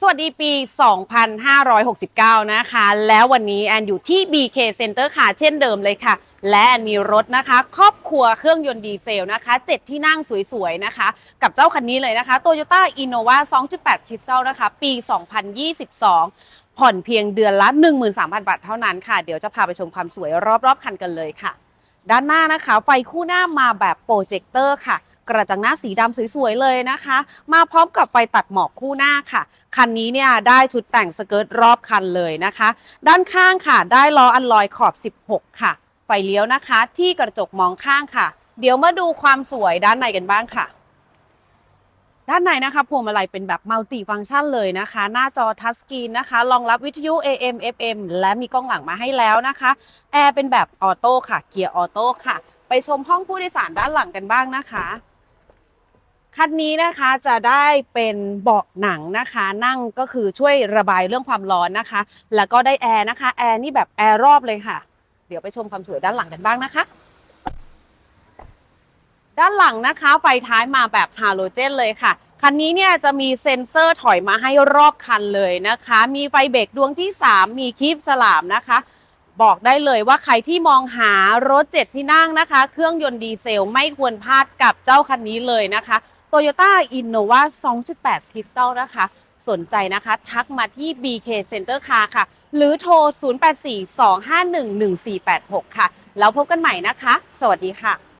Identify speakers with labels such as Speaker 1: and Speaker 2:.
Speaker 1: สวัสดีปี 2569 นะคะ แล้ววันนี้แอนอยู่ที่ BK Center ค่ะ เช่นเดิมเลยค่ะ และแอนมีรถนะคะ ครอบครัวเครื่องยนต์ดีเซลนะคะ 7 ที่นั่งสวยๆ นะคะ กับเจ้าคันนี้เลยนะคะ Toyota Innova 2.8 Crystal นะคะ ปี 2022 ผ่อนเพียงเดือนละ 13,000 บาทเท่านั้นค่ะ เดี๋ยวจะพาไปชมความสวยรอบๆ คันกันเลยค่ะ ด้านหน้านะคะ ไฟคู่หน้ามาแบบโปรเจคเตอร์ค่ะ กระจังหน้าสีดำสวยๆเลยนะคะ มาพร้อมกับไฟตัดหมอกคู่หน้าค่ะ คันนี้เนี่ยได้ชุดแต่งสเกิร์ตรอบคันเลยนะคะ ด้านข้างค่ะได้ล้ออัลลอยขอบ 16 ค่ะ ไฟเลี้ยวนะคะ ที่กระจกมองข้างค่ะ เดี๋ยวมาดูความสวยด้านในกันบ้างค่ะด้านในนะคะพวงมาลัยเป็นแบบมัลติฟังก์ชันเลยนะคะ หน้าจอทัชสกรีนนะคะรองรับวิทยุ AM FM และมีกล้องหลังมาให้แล้วนะคะแอร์เป็นแบบออโต้ค่ะ เกียร์ออโต้ค่ะ ไปชมห้องผู้โดยสารด้านหลังกันบ้างนะคะ คันนี้นะคะจะได้เป็นเบาะหนังนะคะ นั่งก็คือช่วยระบายเรื่องความร้อนนะคะ แล้วก็ได้แอร์นะคะแอร์นี่แบบแอร์รอบเลยค่ะ เดี๋ยวไปชมความสวยด้านหลังกันบ้างนะคะด้านหลังนะคะไฟท้ายมาแบบฮาโลเจนเลยค่ะ คันนี้เนี่ยจะมีเซ็นเซอร์ถอยมาให้รอบคันเลยนะคะ มีไฟเบรกดวงที่ 3 มีคีบสลามนะคะ บอกได้เลยว่าใครที่มองหารถ7ที่นั่งนะคะ เครื่องยนต์ดีเซลไม่ควรพลาดกับเจ้าคันนี้เลยนะคะ Toyota Innova 2.8 Crystal นะคะ สนใจนะคะทักมาที่ BK Center Car ค่ะ หรือโทร 0842511486 ค่ะ แล้วพบกันใหม่นะคะ สวัสดีค่ะ